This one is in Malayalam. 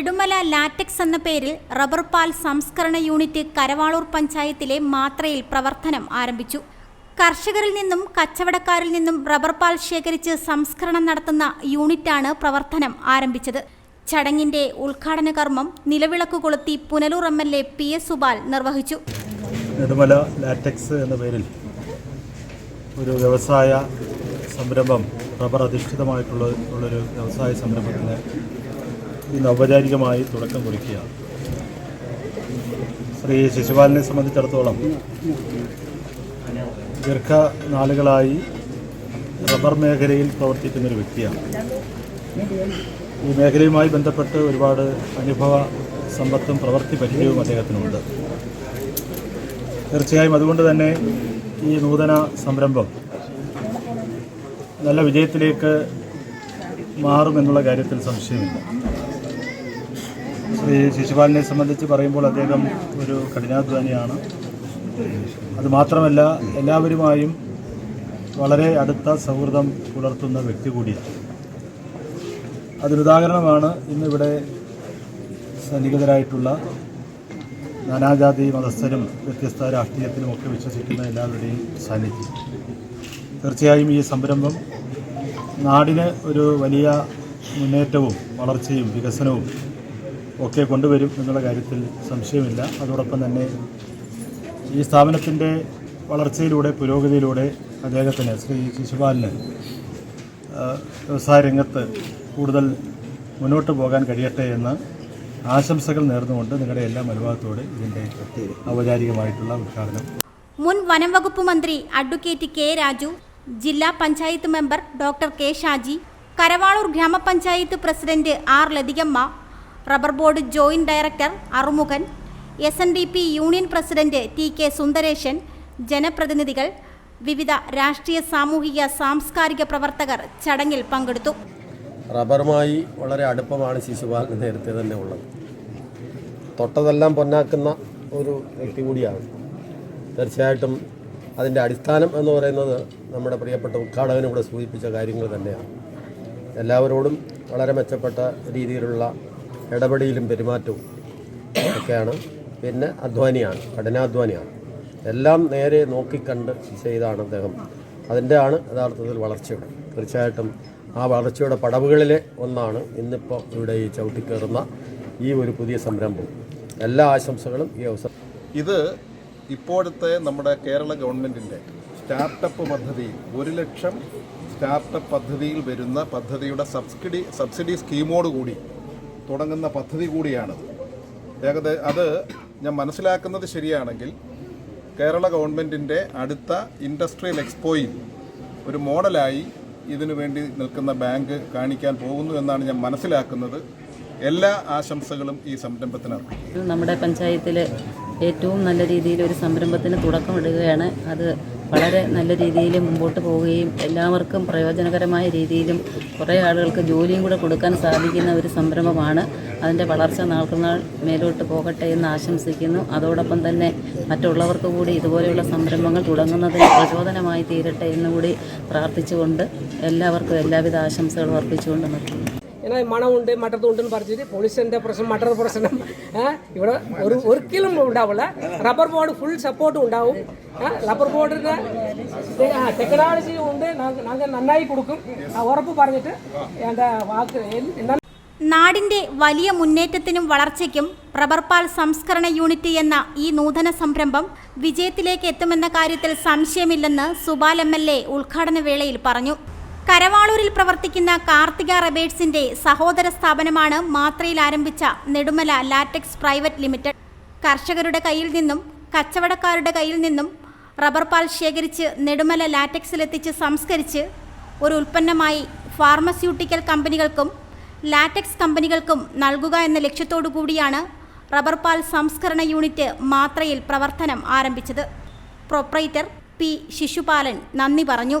നെടുമല ലാറ്റക്സ് എന്ന പേരിൽ റബ്ബർ പാൽ സംസ്കരണ യൂണിറ്റ് കരവാളൂർ പഞ്ചായത്തിലെ മാത്രയിൽ പ്രവർത്തനം ആരംഭിച്ചു. കർഷകരിൽ നിന്നും കച്ചവടക്കാരിൽ നിന്നും റബ്ബർ പാൽ ശേഖരിച്ച് സംസ്കരണം നടത്തുന്ന യൂണിറ്റാണ് പ്രവർത്തനം ആരംഭിച്ചത്. ചടങ്ങിന്റെ ഉദ്ഘാടന കർമ്മം നിലവിളക്ക് കൊളുത്തി Punalur M L A P S Supal നിർവഹിച്ചു. നെടുമല ലാറ്റക്സ് എന്ന പേരിൽ ഒരു വ്യവസായ സംരംഭം റബ്ബർ അധിഷ്ഠിതമായിട്ടുള്ള ഉള്ളൊരു വ്യവസായ സംരംഭത്തിന് ഇന്ന് ഔപചാരികമായി തുടക്കം കുറിക്കുകയാണ്. ശ്രീ ശിശുപാലനെ സംബന്ധിച്ചിടത്തോളം ദീർഘനാളുകളായി റബ്ബർ മേഖലയിൽ പ്രവർത്തിക്കുന്ന ഒരു വ്യക്തിയാണ്. ഈ മേഖലയുമായി ബന്ധപ്പെട്ട് ഒരുപാട് അനുഭവ സമ്പത്തും പ്രവൃത്തി പരിചയവും അദ്ദേഹത്തിനുണ്ട്. തീർച്ചയായും അതുകൊണ്ട് തന്നെ ഈ നൂതന സംരംഭം നല്ല വിജയത്തിലേക്ക് മാറുമെന്നുള്ള കാര്യത്തിൽ സംശയമില്ല. ശ്രീ ശിശുപാലനെ സംബന്ധിച്ച് പറയുമ്പോൾ അദ്ദേഹം ഒരു കഠിനാധ്വാനിയാണ്. അതുമാത്രമല്ല എല്ലാവരുമായും വളരെ അടുത്ത സൗഹൃദം പുലർത്തുന്ന വ്യക്തി കൂടിയാണ്. അതിനുദാഹരണമാണ് ഇന്നിവിടെ സന്നിഹിതരായിട്ടുള്ള നാനാജാതി മതസ്ഥരും വ്യത്യസ്ത രാഷ്ട്രീയത്തിലും ഒക്കെ വിശ്വസിക്കുന്ന എല്ലാവരുടെയും സാന്നിധ്യം. തീർച്ചയായും ഈ സംരംഭം നാടിന് ഒരു വലിയ മുന്നേറ്റവും വളർച്ചയും വികസനവും ഒക്കെ കൊണ്ടുവരും എന്നുള്ള കാര്യത്തിൽ സംശയമില്ല. അതോടൊപ്പം തന്നെ ഈ സ്ഥാപനത്തിന്റെ വളർച്ചയിലൂടെ പുരോഗതിയിലൂടെ അദ്ദേഹത്തിന് ശ്രീ ശിശുപാലിന് വ്യവസായ രംഗത്ത് കൂടുതൽ മുന്നോട്ട് പോകാൻ കഴിയട്ടെ എന്ന് ആശംസകൾ നേർന്നുകൊണ്ട് നിങ്ങളുടെ എല്ലാ അനുഭവത്തോടെ ഇതിന്റെ ഔപചാരികമായിട്ടുള്ള ഉദ്ഘാടനം. മുൻ വനം വകുപ്പ് മന്ത്രി അഡ്വക്കേറ്റ് കെ രാജു ജില്ലാ panchayat member doctor K Shaji Karavalur ഗ്രാമപഞ്ചായത്ത് president R Lathikamma rubber board joint director Arumukhan S N D P union president T K Sundaresan ജനപ്രതിനിധികൾ വിവിധ രാഷ്ട്രീയ സാമൂഹിക സാംസ്കാരിക പ്രവർത്തകർ ചടങ്ങിൽ പങ്കെടുത്തു. റബ്ബറുമായി വളരെ അടുപ്പമാണ് ശിശുപാൽ നേരത്തെ തന്നെ ഉള്ളത്. തൊട്ടതെല്ലാം പൊന്നാക്കുന്ന ഒരു വ്യക്തി കൂടിയാണ്. തീർച്ചയായിട്ടും അതിന്റെ അടിസ്ഥാനം എന്ന് പറയുന്നത് നമ്മുടെ പ്രിയപ്പെട്ട ഉദ്ഘാടകനും കൂടെ സൂചിപ്പിച്ച കാര്യങ്ങൾ തന്നെയാണ്. എല്ലാവരോടും വളരെ മെച്ചപ്പെട്ട രീതിയിലുള്ള ഇടപെടലും പെരുമാറ്റവും ഒക്കെയാണ്. പിന്നെ അധ്വാനിയാണ് കഠിനാധ്വാനിയാണ് എല്ലാം നേരെ നോക്കിക്കണ്ട് ചെയ്താണ് അദ്ദേഹം. അതിന്റെ ആണ് യഥാർത്ഥത്തിൽ വളർച്ചയുടെ. തീർച്ചയായിട്ടും ആ വളർച്ചയുടെ പടവുകളിലെ ഒന്നാണ് ഇന്നിപ്പോൾ ഇവിടെ ഈ ചവിട്ടിക്കയറുന്ന ഈ ഒരു പുതിയ സംരംഭം. എല്ലാ ആശംസകളും ഈ അവസരം. ഇത് ഇപ്പോഴത്തെ നമ്മുടെ കേരള ഗവൺമെന്റിന്റെ സ്റ്റാർട്ടപ്പ് പദ്ധതി ഒരു ലക്ഷം സ്റ്റാർട്ടപ്പ് പദ്ധതിയിൽ വരുന്ന പദ്ധതിയുടെ സബ്സിഡി സബ്സിഡി സ്കീമോടുകൂടി തുടങ്ങുന്ന പദ്ധതി കൂടിയാണത്. ഏകദേശം അത് ഞാൻ മനസ്സിലാക്കുന്നത് ശരിയാണെങ്കിൽ കേരള ഗവൺമെന്റിന്റെ അടുത്ത ഇൻഡസ്ട്രിയൽ എക്സ്പോയിൽ ഒരു മോഡലായി ഇതിനു വേണ്ടി നിൽക്കുന്ന ബാങ്ക് കാണിക്കാൻ പോകുന്നു എന്നാണ് ഞാൻ മനസ്സിലാക്കുന്നത്. എല്ലാ ആശംസകളും ഈ സംരംഭത്തിന് നമ്മുടെ പഞ്ചായത്തിൽ ഏറ്റവും നല്ല രീതിയിൽ ഒരു സംരംഭത്തിന് തുടക്കമിടുകയാണ്. അത് വളരെ നല്ല രീതിയിൽ മുമ്പോട്ട് പോവുകയും എല്ലാവർക്കും പ്രയോജനകരമായ രീതിയിലും കുറേ ആളുകൾക്ക് ജോലിയും കൂടെ കൊടുക്കാൻ സാധിക്കുന്ന ഒരു സംരംഭമാണ്. അതിന്റെ വളർച്ച നാൾക്കുനാൾ മേലോട്ട് പോകട്ടെ എന്ന് ആശംസിക്കുന്നു. അതോടൊപ്പം തന്നെ മറ്റുള്ളവർക്ക് കൂടി ഇതുപോലെയുള്ള സംരംഭങ്ങൾ തുടങ്ങുന്നതിന് പ്രചോദനമായി തീരട്ടെ എന്നുകൂടി പ്രാർത്ഥിച്ചുകൊണ്ട് എല്ലാവർക്കും എല്ലാവിധ ആശംസകളും അർപ്പിച്ചുകൊണ്ട് നിർത്തുന്നു. ഇങ്ങനെ മണം ഉണ്ട് എന്ന് പറഞ്ഞിട്ട് പറിച്ചിട്ട് പ്രശ്നം മട്ടത്ത് പ്രശ്നം ഇവിടെ ഒരു ഒരിക്കലും ഉണ്ടാവില്ല റബ്ബർ ബോർഡ് ഫുൾ സപ്പോർട്ട് ഉണ്ടാവും റബ്ബർ ബോർഡിന്റെ ടെക്നോളജി ഉണ്ട് നന്നായി കൊടുക്കും ഉറപ്പ് പറഞ്ഞിട്ട് എന്റെ വാക്ക് നാടിന്റെ വലിയ മുന്നേറ്റത്തിനും വളർച്ചയ്ക്കും പ്രബർപാൽ സംസ്കരണ യൂണിറ്റ് എന്ന ഈ നൂതന സംരംഭം വിജയത്തിലേക്ക് എത്തുമെന്ന കാര്യത്തിൽ സംശയമില്ലെന്ന് സുബാൽ എം എൽ ഉദ്ഘാടന വേളയിൽ പറഞ്ഞു. കരവാളൂരിൽ പ്രവർത്തിക്കുന്ന കാർത്തിക റബേഴ്സിന്റെ സഹോദര സ്ഥാപനമാണ് മാത്രയിൽ ആരംഭിച്ച നെടുമല ലാറ്റക്സ് പ്രൈവറ്റ് ലിമിറ്റഡ്. കർഷകരുടെ കയ്യിൽ നിന്നും കച്ചവടക്കാരുടെ കയ്യിൽ നിന്നും റബ്ബർ പാൽ ശേഖരിച്ച് നെടുമല ലാറ്റക്സിലെത്തിച്ച് സംസ്കരിച്ച് ഒരു ഉൽപ്പന്നമായി ഫാർമസ്യൂട്ടിക്കൽ കമ്പനികൾക്കും ലാറ്റക്സ് കമ്പനികൾക്കും നൽകുക എന്ന ലക്ഷ്യത്തോടു കൂടിയാണ് റബ്ബർ പാൽ സംസ്കരണ യൂണിറ്റ് മാത്രയിൽ പ്രവർത്തനം ആരംഭിച്ചത്. പ്രൊപ്രൈറ്റർ പി ശിശുപാലൻ നന്ദി പറഞ്ഞു.